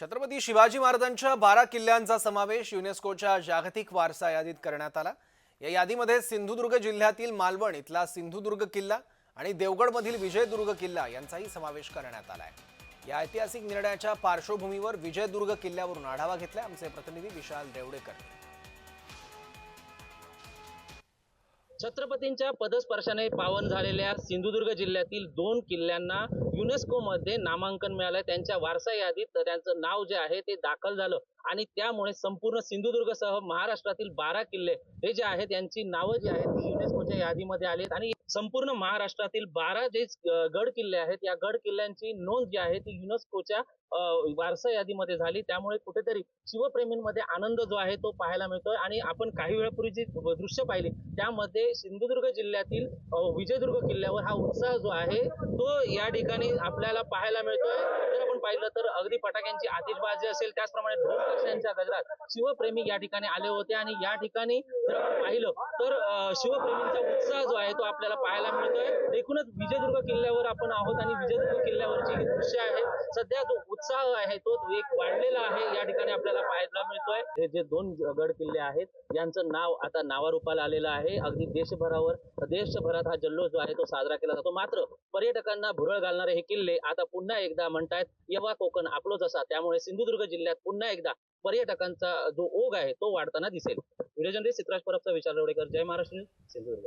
छत्रपती शिवाजी महाराजांच्या बारा किल्ल्यांचा समावेश युनेस्कोच्या जागतिक वारसा यादीत करण्यात आला. या यादीमध्ये सिंधुदुर्ग जिल्ह्यातील मालवण इथला सिंधुदुर्ग किल्ला आणि देवगडमधील विजयदुर्ग किल्ला यांचाही समावेश करण्यात आला आहे या ऐतिहासिक निर्णयाच्या पार्श्वभूमीवर विजयदुर्ग किल्ल्यावरून आढावा घेतला आमचे प्रतिनिधी विशाल देवडेकर. छत्रपतींच्या पदस्पर्शाने पावन झालेल्या सिंधुदुर्ग जिल्ह्यातील दोन किल्ल्यांना युनेस्को मध्ये नामांकन मिळालं त्यांच्या वारसा यादीत त्यांचं नाव जे आहे ते दाखल झालं. आणि त्यामुळे संपूर्ण सिंधुदुर्गसह महाराष्ट्रातील बारा किल्ले हे जे आहेत त्यांची नावं जी आहेत ती युनेस्कोच्या यादीमध्ये आलीत. आणि संपूर्ण महाराष्ट्रातील बारा जे गड किल्ले आहेत या गड किल्ल्यांची नोंद जी आहे ती युनेस्कोच्या वारसा यादीमध्ये झाली. त्यामुळे कुठेतरी शिवप्रेमींमध्ये आनंद जो आहे तो पाहायला मिळतोय. आणि आपण काही वेळापूर्वी जी दृश्य पाहिली त्यामध्ये सिंधुदुर्ग जिल्ह्यातील विजयदुर्ग किल्ल्यावर हा उत्साह जो आहे तो या ठिकाणी आपल्याला पाहायला मिळतोय. जर आपण पाहिलं तर अगदी फटाक्यांची आतिषबाजी असेल त्याचप्रमाणे ढोकाशांच्या गजरात शिवप्रेमी या ठिकाणी आले होते. आणि या ठिकाणी जर आपण पाहिलं तर शिवप्रेमींचा उत्साह जो आहे तो आपल्याला पाहायला मिळतोय. एकूणच विजयदुर्ग किल्ल्यावर आपण आहोत आणि विजयदुर्ग किल्ल्यावरची ही दृश्य आहे. सध्या जो उत्साह आहे तो एक वाढलेला आहे. या ठिकाणी आपल्याला पाहायला मिळतोय. हे जे दोन गड किल्ले आहेत यांचं नाव आता नावारूपाला आलेलं आहे. अगदी देशभरावर देशभरात हा जल्लोष जो आहे तो साजरा केला जातो. मात्र पर्यटकांना भुरळ घालणारे हे किल्ले आता पुन्हा एकदा म्हणतायत येवा कोकण आपलो जसा त्यामुळे सिंधुदुर्ग जिल्ह्यात पुन्हा एकदा पर्यटकांचा जो ओघ आहे तो वाढताना दिसेल. व्हिडिओ जर्नलिस्ट चित्राज परबचा विचार लोडेकर जय महाराष्ट्र सिंधुदुर्ग.